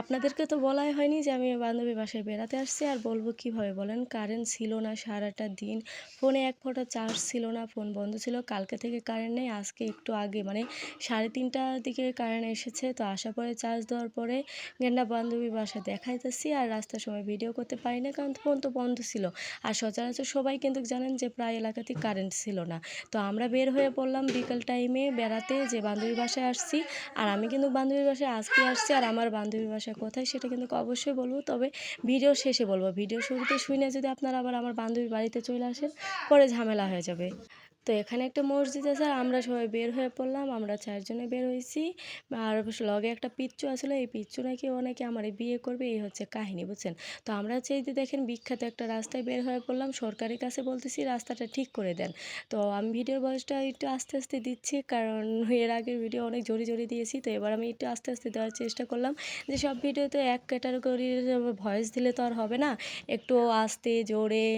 আপনাদেরকে তো বলাই হয়নি যে আমি বান্ধবীর বাসায় বেড়াতে আসছি, আর বলব কীভাবে বলেন? কারেন্ট ছিল না সারাটা দিন। ফোনে এক ফোঁটা চার্জ ছিল না, ফোন বন্ধ ছিল। কালকে থেকে কারেন্ট নেই, আজকে একটু আগে। মানে সাড়ে তিনটার দিকে কারেন্ট এসেছে, তো আসার পরে চার্জ দেওয়ার পরে গেন্ডা বান্ধবী বাসায় দেখাইতেছি, আর রাস্তার সময় ভিডিও করতে পারি না, কারণ ফোন তো বন্ধ ছিল। আর সচরাচর সবাই কিন্তু জানেন যে প্রায় এলাকাতেই কারেন্ট ছিল না। তো আমরা বের হয়ে পড়লাম বিকাল টাইমে বেড়াতে যে বান্ধবীর বাসায় আসছি, আর আমি কিন্তু বান্ধবীর বাসায় আজকে আসছি, আর আমার বান্ধবী বান্ধবীর বাসা কোথায় সেটা কিন্তু অবশ্যই বলব। তবে ভিডিও শেষে বলব ভিডিও শুরুতে শুনে যদি আপনারা আবার আমার বান্ধবীর বাড়িতে চলে আসেন, পরে ঝামেলা হয়ে যাবে। তো এখানে একটা মসজিদ আছে, আর আমরা সবাই বের হয়ে পড়লাম, আমরা চারজনে বের হয়েছি। আর লগে একটা পিচ্চু আসলে, এই পিচ্চু নাকি ও নাকি আমার বিয়ে করবে, এই হচ্ছে কাহিনী, বুঝছেন? তো আমরা হচ্ছে যে দেখেন বিখ্যাত একটা রাস্তায় বের হয়ে পড়লাম, সরকারের কাছে বলতেছি, রাস্তাটা ঠিক করে দেন। তো আমি ভিডিওর বয়সটা একটু আস্তে আস্তে দিচ্ছি, কারণ এর আগের ভিডিও অনেক জোরে জোরে দিয়েছি, তো এবার আমি একটু আস্তে আস্তে দেওয়ার চেষ্টা করলাম, যে সব ভিডিওতে এক ক্যাটাগরির ভয়েস দিলে তো আর হবে না, একটু আস্তে, জোরে,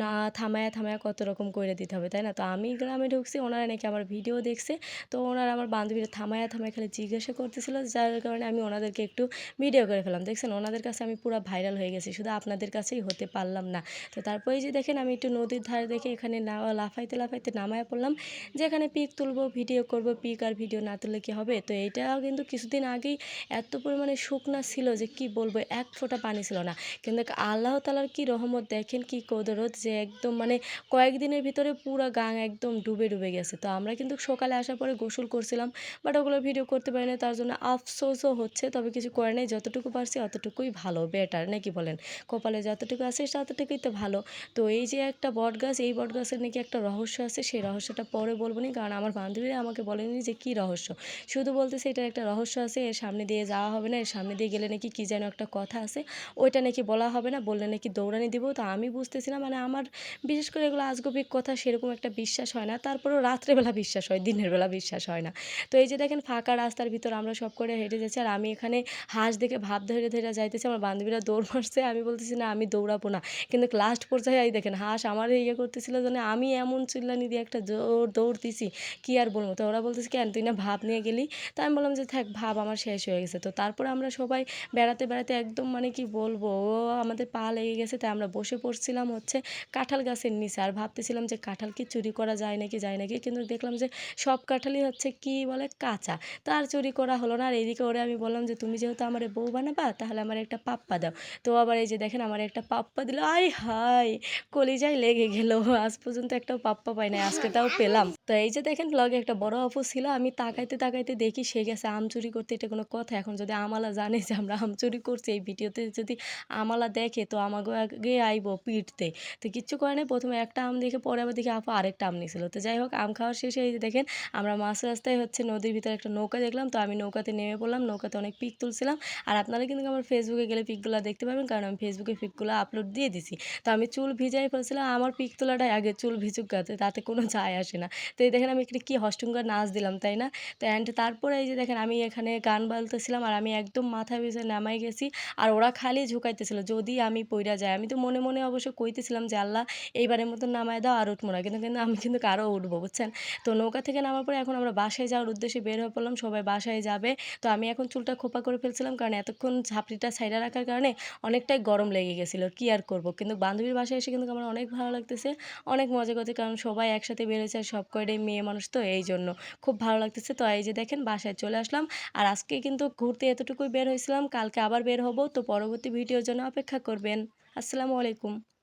না থামায়া থামায়া কত রকম করে দিতে হবে, তাই না? তো আমি গ্রামে ঢুকছি, ওনারা নাকি আমার ভিডিও দেখছে। তো ওনারা আমার বান্ধবীরা থামায়া থামায় খালি জিজ্ঞাসা করতেছিল, যার কারণে আমি ওনাদেরকে একটু ভিডিও করে ফেলাম দেখছেন, ওনাদের কাছে আমি পুরো ভাইরাল হয়ে গেছি, শুধু আপনাদের কাছেই হতে পারলাম না। তো তারপরে যে দেখেন, আমি একটু নদীর ধারে দেখে এখানে না, লাফাইতে লাফাইতে নামায়া পড়লাম। যে এখানে পিক তুলবো ভিডিও করব, পিক আর ভিডিও না তুললে কি হবে? তো এইটাও কিন্তু কিছুদিন আগেই এত পরিমাণে শুকনা ছিল যে কি বলব, এক ফোঁটা পানি ছিল না। কিন্তু আল্লাহ তালার কি রহমত, দেখেন কি কদরত যে একদম মানে কয়েকদিনের ভিতরে পুরো গাং একদম ডুবে ডুবে গেছে। তো আমরা কিন্তু সকালে আসার পরে গোসল করছিলাম বাট ওগুলো ভিডিও করতে পারি না তার জন্য আফসোসও হচ্ছে, তবে কিছু করে নেই, যতটুকু পারছি অতটুকুই ভালো বেটার নাকি বলেন? কপালে যতটুকু আছে ততটুকুই তো ভালো। তো এই যে একটা বট গাছ এই বট গাছের নাকি একটা রহস্য আছে, সেই রহস্যটা পরে বলব নি, কারণ আমার বান্ধবীরা আমাকে বলেনি যে কি রহস্য। শুধু বলতেছে এটার একটা রহস্য আছে, এর সামনে দিয়ে যাওয়া হবে না, এর সামনে দিয়ে গেলে নাকি কী যেন একটা কথা আছে, ওইটা নাকি বলা হবে না, বললে নাকি দৌড়ানি দিব, তো আমি বুঝতেছি না মানে আমার, বিশেষ করে এগুলো আজগবিক কথা, সেরকম একটা বিশ্বাস হয় না, তারপরেও রাত্রেবেলা বিশ্বাস হয়, দিনের বেলা বিশ্বাস হয় না। তো এই যে দেখেন ফাঁকা রাস্তার ভিতর আমরা সব করে হেঁটে যাচ্ছি, আর আমি এখানে হাঁস দেখে ভাব ধরে ধরে যাইতেছি, আমার বান্ধবীরা দৌড় মারছে, আমি বলতেছি, না, আমি দৌড়াবো না। কিন্তু লাস্ট পর্যায়ে এই দেখেন হাঁস আমার ইয়ে করতেছিল যেন আমি এমন চিল্লানি দিয়ে একটা জোর দৌড় দিছি, কী আর বলব? তো ওরা বলতেছে, কেন তুই না ভাব নিয়ে গেলি? তো আমি বললাম যে, থাক, ভাব আমার শেষ হয়ে গেছে। তো তারপরে আমরা সবাই বেড়াতে বেড়াতে একদম মানে কি বলব, ও আমাদের পা লেগে গেছে, তাই আমরা বসে পড়ছিলাম হচ্ছে কাঁঠাল গাছের নিচে, আর ভাবতেছিলাম যে কাঁঠাল কি চুরি করা যায় নাকি, যায় নাকি, কিন্তু দেখলাম যে সব কাঁঠালই হচ্ছে কি বলে কাঁচা। তো আর চুরি করা হলো না। আর এইদিকে ওরে আমি বললাম যে, তুমি যেহেতু আমার বউ বানাবা, তাহলে আমার একটা পাপ্পা দাও। তো আবার এই যে দেখেন, আমার একটা পাপ্পা দিল। আই হাই কলিজায় লেগে গেল। আজ পর্যন্ত একটা পাপ্পা পাই নাই, আজকে তাও পেলাম। তো এই যে দেখেন ব্লগে একটা বড় অফু ছিল। আমি তাকাইতে তাকাইতে দেখি সে গেছে আম চুরি করতে। এটা কোনো কথা। এখন যদি আমালা জানে যে আমরা আম চুরি করছি, এই ভিডিওতে যদি আমালা দেখে, তো আমাকে আগে আইব পিটতে তো কিচ্ছু করে নাই। প্রথমে একটা আম দেখে, পরে আবার দেখি, আপু, আরেকটা আম নিয়েছিল তো যাই হোক, আম খাওয়ার শেষে এই যে দেখেন, আমরা মাছ রাস্তায় হচ্ছে নদীর ভিতরে একটা নৌকা দেখলাম। তো আমি নৌকাতে নেমে পড়লাম, নৌকাতে অনেক পিক তুলছিলাম। আর আপনারা কিন্তু আমার ফেসবুকে গেলে পিকগুলো দেখতে পাবেন, কারণ আমি ফেসবুকে পিকগুলো আপলোড দিয়ে দিছি। তো আমি চুল ভিজাই ফেলছিলাম, আমার পিক তোলাটাই আগে চুল ভিজুক গাতে তাতে কোনো যায় আসে না। তো এই দেখেন, আমি একটু কী হস্টুঙ্গার নাচ দিলাম, তাই না? তো অ্যান্ড তারপরে এই যে দেখেন, আমি এখানে গান বালতেছিলাম আর আমি একদম মাথা বেঁচে নামাই গেছি। আর ওরা খালি ঝুঁকাইতেছিল, যদি আমি পইরা যাই। আমি তো মনে মনে অবশ্য কইতেছিলাম যে, আল্লাহ, এইবারের মতন নামায় দাও আর উঠবো কিন্তু কিন্তু আমি কিন্তু আরও উঠবো বুঝছেন? তো নৌকা থেকে নামার পরে এখন আমরা বাসায় যাওয়ার উদ্দেশ্যে বের হয়ে পড়লাম, সবাই বাসায় যাবে। তো আমি এখন চুলটা খোপা করে ফেলছিলাম কারণ এতক্ষণ ঝাপড়িটা সাইডে রাখার কারণে অনেকটাই গরম লেগে গেছিল, কি আর করব? কিন্তু বান্ধবীর বাসায় এসে কিন্তু আমার অনেক ভালো লাগতেছে, অনেক মজা করতে কারণ সবাই একসাথে বেরোচ্ছে আর সব কয়টাই মেয়ে মানুষ তো এই জন্য খুব ভালো লাগতেছে। তো এই যে দেখেন বাসায় চলে আসলাম আর আজকে কিন্তু ঘুরতে এতটুকুই বের হয়েছিলাম, কালকে আবার বের হব, তো পরবর্তী ভিডিওর জন্য অপেক্ষা করবেন। আসসালামু আলাইকুম।